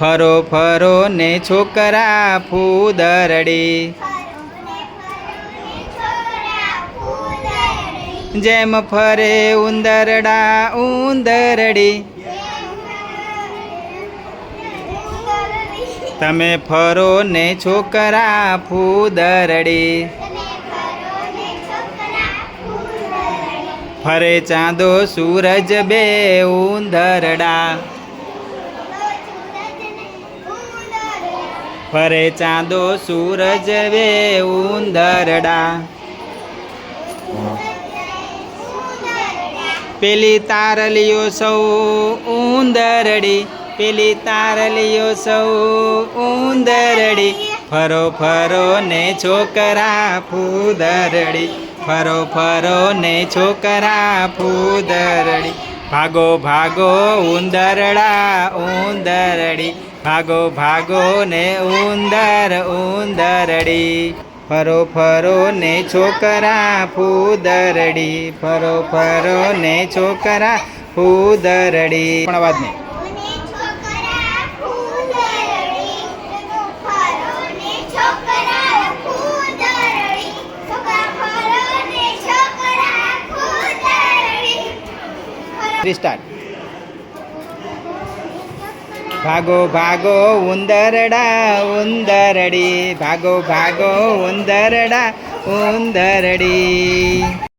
ફરો ફરો ને છોકરા ફૂદરડી. જેમ ફરે ઉંદરડા ઉંદરડી. તમે ફરો ને છોકરા ફૂદરડી. ફરે ચાંદો સૂરજ બે ઉંદરડા. ફરે ચાંદો સૂરજ વે ઉંદરડા. પેલી તારલીઓ સૌ ઉંદરડી, પેલી તારલીઓ સૌ ઉંદરડી. ફરો ફરો ને છોકરા ફૂદરડી, ફરો ફરો ને છોકરા ફૂદરડી. ભાગો ભાગો, ઉંદરડા, ઉંદરડી. ભાગો ભાગો ને ઉંદર, ઉંદરડી. ફરો ફરો ને છોકરા, ફૂદરડી. ફરો ફરો ને છોકરા, ફૂદરડી. પણ વાત નહીં. સ્ટાર્ટ ભાગો ભાગો ઉંદરડા ઉંદરડી. ભાગો ભાગો ઉંદરડા ઉંદરડી.